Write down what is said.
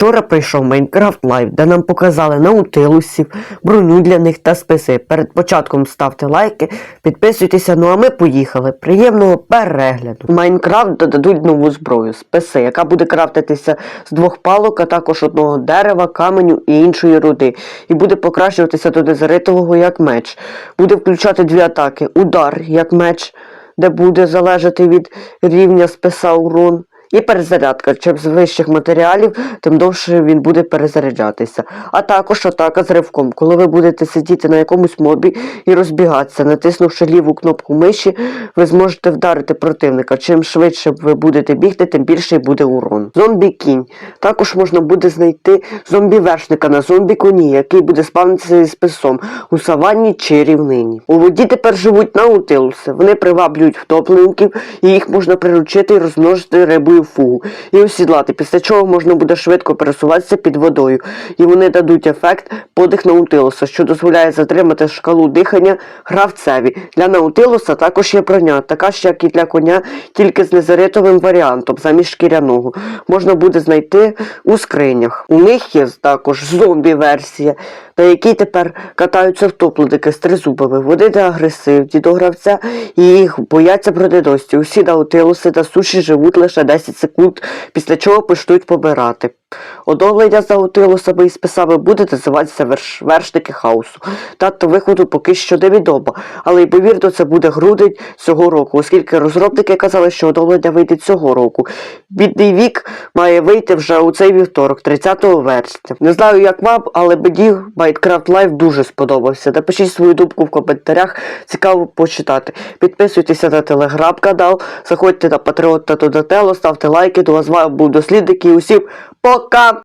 Вчора прийшов Майнкрафт Лайв, де нам показали наутилусів, броню для них та списи. Перед початком ставте лайки, підписуйтеся, ну а ми поїхали. Приємного перегляду. Майнкрафт додадуть нову зброю, списи, яка буде крафтитися з двох палок, а також одного дерева, каменю і іншої руди. І буде покращуватися до дезеритового як меч. Буде включати дві атаки: удар як меч, де буде залежати від рівня списа урон. І перезарядка. Чим з вищих матеріалів, тим довше він буде перезаряджатися. А також атака з ривком. Коли ви будете сидіти на якомусь мобі і розбігатися, натиснувши ліву кнопку миші, ви зможете вдарити противника. Чим швидше ви будете бігти, тим більший буде урон. Зомбі кінь. Також можна буде знайти зомбі-вершника на зомбі-коні, який буде спавнитися зі списом у саванні чи рівнині. У воді тепер живуть наутилуси. Вони приваблюють втоплеників, і їх можна приручити і розмножити рибою фугу і осідлати, після чого можна буде швидко пересуватися під водою. І вони дадуть ефект подих наутилуса, що дозволяє затримати шкалу дихання гравцеві. Для наутилуса також є броня, така ж, як і для коня, тільки з незаритовим варіантом, замість шкіряного. Можна буде знайти у скринях. У них є також зомбі-версія, на якій тепер катаються втопленики з тризубами. Вони не агресивні до гравця і їх бояться бронедості. Усі наутилуси та суші живуть лише 10 секунд, після чого почнуть помирати. Оновлення з наутилусами і списами буде називатися верш... вершники хаосу. Дата виходу поки що невідома, але ймовірно це буде грудень цього року, оскільки розробники казали, що оновлення вийде цього року. Бідний вік має вийти вже у цей вівторок, 30 вересня. Не знаю, як вам, але мені Minecraft Live дуже сподобався. Напишіть свою думку в коментарях, цікаво почитати. Підписуйтеся на телеграм-канал, заходьте на Patreon та Donatello, ставте лайки, до вас з вами був дослідник і усім 可。